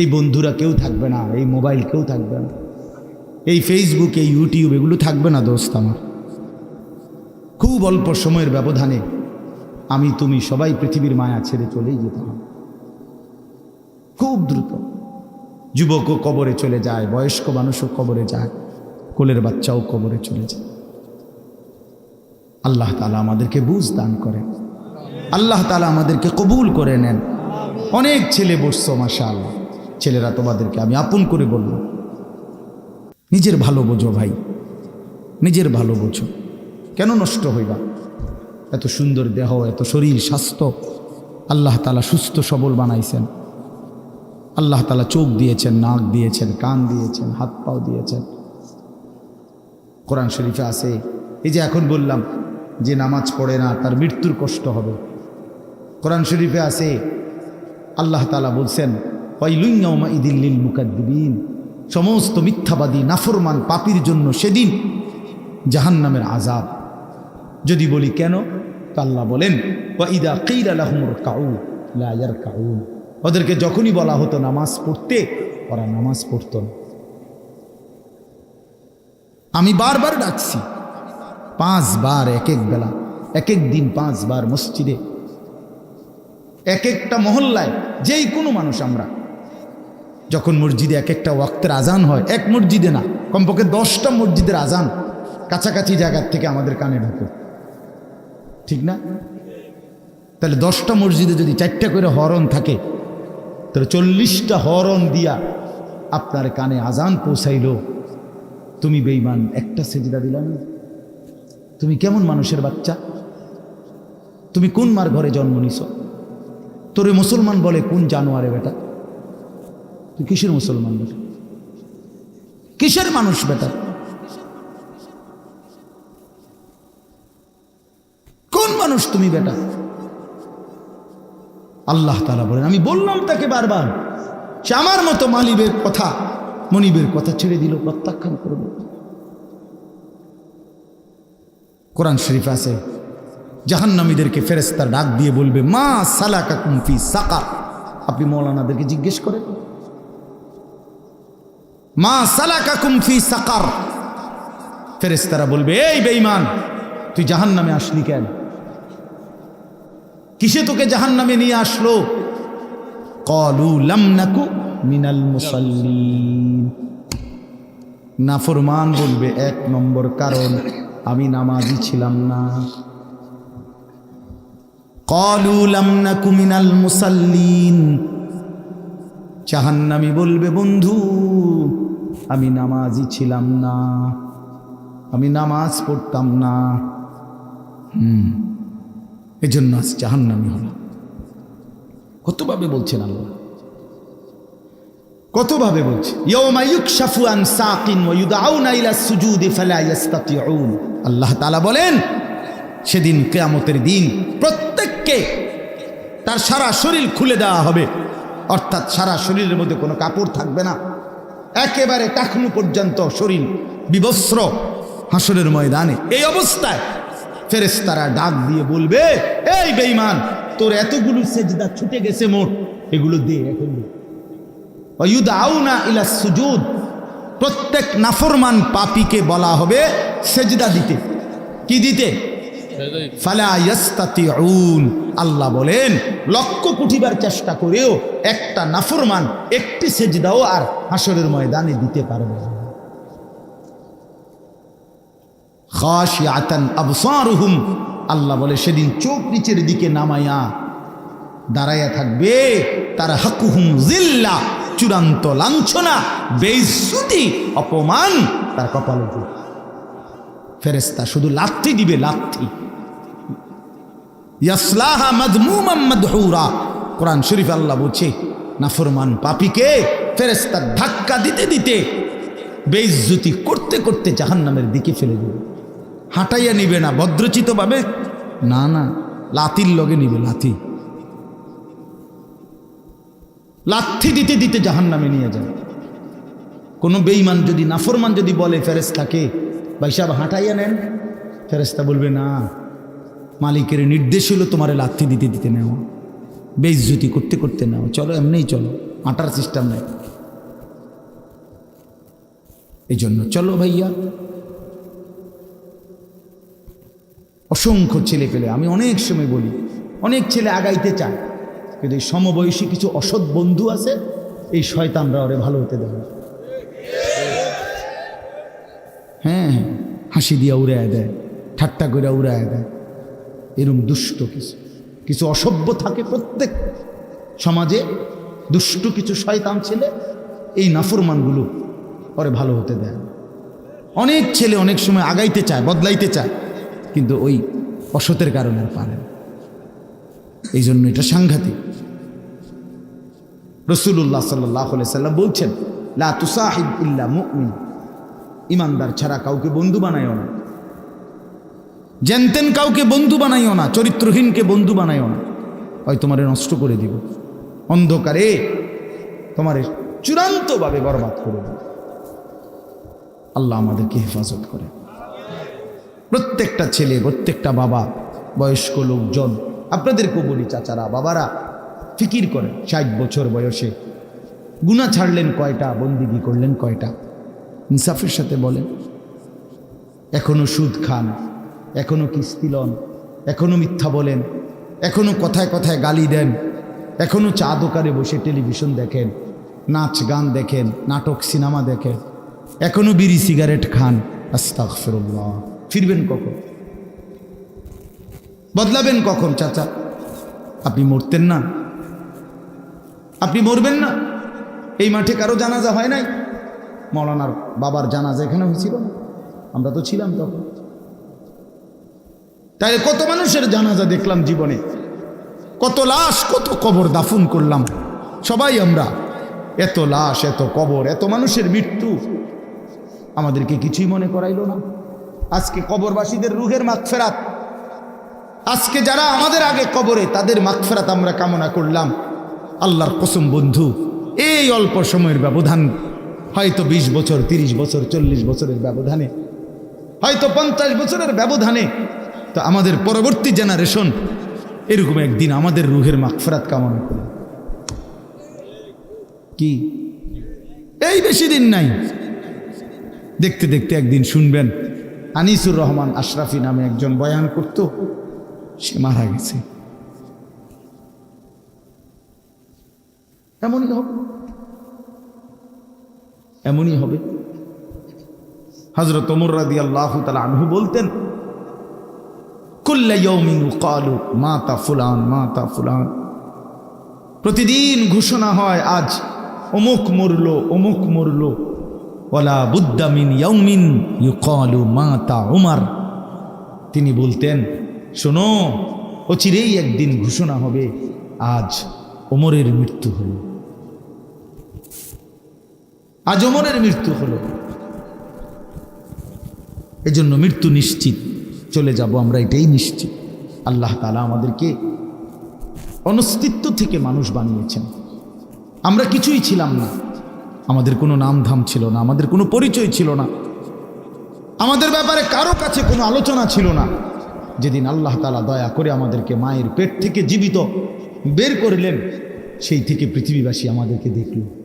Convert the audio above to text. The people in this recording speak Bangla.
এই বন্ধুরা কেউ থাকবে না, এই মোবাইল কেউ থাকবে না, এই ফেসবুক এই ইউটিউব এগুলো থাকবে না দোস্ত আমার। খুব অল্প সময়ের ব্যবধানে আমি তুমি সবাই পৃথিবীর মায়া ছেড়ে চলেই যেতে হবে খুব দ্রুত। যুবকও কবরে চলে যায়, বয়স্ক মানুষও কবরে যায়, কোলের বাচ্চাও কবরে চলে যায়। আল্লাহ তালা আমাদেরকে বুঝ দান করেন। আল্লাহ তালা আমাদেরকে কবুল করে নেন। অনেক ছেলে বসছো মাসা আল্লাহ ছেলেরা তোমাদেরকে আমি আপন করে বললাম নিজের ভালো বোঝো ভাই। নিজের ভালো বোঝো। কেন নষ্ট হইবা? এত সুন্দর দেহ, এত শরীর, স্বাস্থ্য। আল্লাহ তালা সুস্থ, সবল বানাইছেন। আল্লাহ তালা চোখ দিয়েছেন, নাক দিয়েছেন, কান দিয়েছেন, হাত পাও দিয়েছেন। কোরআন শরীফে আছে, এই যে এখন বললাম যে নামাজ পড়ে না, তার মৃত্যুর কষ্ট হবে। কোরআন শরীফে আছে, আল্লাহ তালা বলছেন সমস্ত মিথ্যাবাদী, নাফরমান পাপির জন্য সেদিন জাহান্নামের আজাব যদি বলি কেন, তো আল্লাহ বলেন ওদেরকে যখনই বলা হতো নামাজ পড়তে, ওরা নামাজ পড়তো না। আমি বারবার ডাকছি, পাঁচবার এক এক বেলা এক এক দিন পাঁচবার মসজিদে। এক একটা মহল্লায় যেই কোনো মানুষ আমরা যখন মসজিদে এক একটা ওয়াক্তের আজান হয়, এক মসজিদে না, কমপক্ষে দশটা মসজিদের আজান কাছাকাছি জায়গার থেকে আমাদের কানে ঢুকে। ঠিক না? তাহলে দশটা মসজিদে যদি চারটা করে হরণ থাকে, তাহলে চল্লিশটা হরণ দিয়া আপনার কানে আজান পৌঁছাইল। তুমি বেইমান একটা সেজদা দিলাম। তুমি কেমন মানুষের বাচ্চা? তুমি কোন মার ঘরে জন্ম নিছ? তোরে মুসলমান বলে কোন জানোয়ারে বেটা? কিসের মুসলমান বেটা কিসের মানুষ বেটা? কোন মানুষ তুমি বেটা? আল্লাহ তালা বলেন, আমি বললাম তাকে বারবার, সে আমার মতো মালিবের কথা, মনিবের কথা ছেড়ে দিল, প্রত্যাখ্যান করব কোরআন শরীফ আছে, জাহান্নামীদেরকে ফেরেস্তার ডাক দিয়ে বলবে, মা সালাকা কুমফি সাকা আপনি মৌলানাদেরকে জিজ্ঞেস করেন। মা সালাকা কুমফি সাকার। ফেরেস্তারা বলবে, এই বেঈমান, তুই জাহান্নামে আসলি কেন? কিসে তোকে জাহান্নামে নিয়ে আসলো? কলু লাম নাকু মিনাল মুসাল্লিন। নাফরমান বলবে, এক নম্বর কারণ, আমি নামাজি ছিলাম না। কলু লাম নাকু মিনাল মুসাল্লিন। জাহান্নামি বলবে, বন্ধু, আমি নামাজি ছিলাম না। আমি নামাজ পড়তাম না। হুম, এজন্য আজ জাহান্নামি হলাম কতভাবে বলছেন আল্লাহ? কতভাবে বলছে? আল্লাহ তাআলা বলেন, সেদিন কিয়ামতের দিন প্রত্যেককে তার সারা শরীর খুলে দেওয়া হবে। অর্থাৎ সারা শরীরের মধ্যে কোনো কাপড় থাকবে না। একেবারে টাকনু পর্যন্ত শরীর বিবস্ত্র হাসরের ময়দানে। এই অবস্থায় ফেরেস্তারা ডাক দিয়ে বলবে এই বেঈমান তোর এতগুলো সেজদা ছুটে গেছে মোট এগুলো দে এখন ইলা সুজুদ প্রত্যেক নাফরমান পাপীকে বলা হবে সেজদা দিতে। কি দিতে। ফালা ইয়াস্তাতিউন আল্লাহ বলেন, লক্ষ কুঠিবার চেষ্টা করেও একটা নাফরমান একটি সেজদাও আর হাসরের ময়দানে দিতে পারবে আল্লাহ বলে, সেদিন চোখ নিচের দিকে নামাইয়া দাঁড়াইয়া থাকবে, তার হাকুহুম জিল্লা, চূড়ান্ত লাঞ্ছনা, বেইজ্জতি, অপমান তার কপালে ফেরেস্তা শুধু লাথি দিবে, লাথি। ইয়াসলাহা মাদমুমাম মাদহুরা। কোরআন শরীফ আল্লাহ বলছে, নাফরমান পাপীকে ফেরেস্তা ধাক্কা দিতে দিতে বেইজ্জতি করতে করতে জাহান্নামের দিকে ফেলে দেবে। হাঁটাইয়া নিবে না, ভদ্রচিতভাবে। না না লাতির লগে নিবে, লাথি। লাথি দিতে দিতে জাহান নামে নিয়ে যাবে কোনো বেইমান যদি, নাফরমান যদি বলে ফেরেস্তাকে ভাই সাহেব হাঁটাইয়া নেন ফেরেস্তা বলবে, না মালিকের নির্দেশ হলো তোমার লাথি দিতে দিতে নেওয়া। বেইজ্জতি করতে করতে নেওয়া। চলো, এমনিই চলো। আটার সিস্টেম নেই। এই জন্য চলো ভাইয়া। অসংখ্য ছেলে পেলে, আমি অনেক সময় বলি, অনেক ছেলে আগাইতে চায়, কিন্তু এই সমবয়সী কিছু অসৎ বন্ধু আছে, এই শয়তানরা ওরে ভালো হতে দেবে হ্যাঁ হ্যাঁ হাসি দিয়া উড়ায় দেয়, ঠাট্টা করে উড়ায় দেয়। এরম দুষ্ট কিছু। কিছু অসভ্য থাকে প্রত্যেক সমাজে। দুষ্ট কিছু শয়তান ছেলে এই নাফরমানগুলো পরে ভালো হতে দেয়। অনেক ছেলে অনেক সময় আগাইতে চায়, বদলাইতে চায়, কিন্তু ওই অসতের কারণে আর পারে। এই জন্য এটা সাংঘাতিক। রসুল্লাহ সাল্লাহ সাল্লাম বলছেন, লা তুসাহিব ইল্লা মুমিন। ইমানদার ছাড়া কাউকে বন্ধু বানাইও না। জেনতেন কাউকে বন্ধু বানাইও না, চরিত্রহীনকে বন্ধু বানাইও না। হয় তোমারে নষ্ট করে দিব। অন্ধকারে তোমারে চূড়ান্তভাবে বরবাদ করে দিব। আল্লাহ আমাদেরকে হেফাজত করে। প্রত্যেকটা ছেলে, প্রত্যেকটা বাবা, বয়স্ক লোকজন আপনাদেরকেও বলি চাচারা, বাবারা, ফিকির করেন। ষাট বছর বয়সে গুণা ছাড়লেন কয়টা, বন্দিগি করলেন কয়টা? ইনসাফের সাথে বলেন। এখনও সুদ খান। এখনও কিস্তি লন, এখনও মিথ্যা বলেন এখনও কথায় কথায় গালি দেন এখনও চা দোকানে বসে টেলিভিশন দেখেন, নাচ গান দেখেন, নাটক, সিনেমা দেখেন, এখনও বিড়ি সিগারেট খান, আস্তাগফিরুল্লাহ। ফিরবেন কখন? বদলাবেন কখন, চাচা? আপনি মরতেন না? আপনি মরবেন না? এই মাঠে কারও জানাজা হয় নাই? মৌলানার বাবার জানাজা এখানে হয়েছিল আমরা তো ছিলাম তখন। তাই কত মানুষের জানাজা দেখলাম জীবনে? কত লাশ, কত কবর দাফন করলাম। সবাই আমরা, এত লাশ, এত কবর, এত মানুষের মৃত্যু। আমাদেরকে কিছুই মনে করাইল না। আজকে কবরবাসীদের রুহের মাগফেরাত। আজকে যারা আমাদের আগে কবরে, তাদের মাগফেরাত আমরা কামনা করলাম। আল্লাহর কসম বন্ধু, এই অল্প সময়ের ব্যবধান, হয়তো ২০ বছর ৩০ বছর, চল্লিশ বছরের ব্যবধানে, হয়তো পঞ্চাশ বছরের ব্যবধানে তো আমাদের পরবর্তী জেনারেশন এরকম একদিন আমাদের রুহের মাগফেরাত কামনা করে। কি? এই বেশি দিন নাই। দেখতে দেখতে একদিন শুনবেন আনিসুর রহমান আশরাফি নামে একজন বয়ান করত, সে মারা গেছে। এমনই হবে। এমনই হবে। হজরত ওমর রাদি আল্লাহ তালা আনহু বলতেন ফুলান ফুলান। প্রতিদিন ঘোষণা হয় আজ, অমুক মরলো অমুক মরলো। ওলা বুদ্দামিন ইয়াউমিন ইউকালু মাতা উমার। তিনি বলতেন, শোনো, অচিরেই একদিন ঘোষণা হবে, আজ ওমরের মৃত্যু হলো। আজ ওমরের মৃত্যু হলো। এজন্য মৃত্যু নিশ্চিত। চলে যাব, আমরা এটাই নিশ্চিত। আল্লাহ তালা আমাদেরকে অনস্তিত্ব থেকে মানুষ বানিয়েছেন। আমরা কিছুই ছিলাম না। আমাদের কোনো নাম ধাম ছিল না, আমাদের কোনো পরিচয় ছিল না। আমাদের ব্যাপারে কারও কাছে কোনো আলোচনা ছিল না। যেদিন আল্লাহ তালা দয়া করে আমাদেরকে মায়ের পেট থেকে জীবিত বের করলেন, সেই থেকে পৃথিবীবাসী আমাদেরকে দেখল।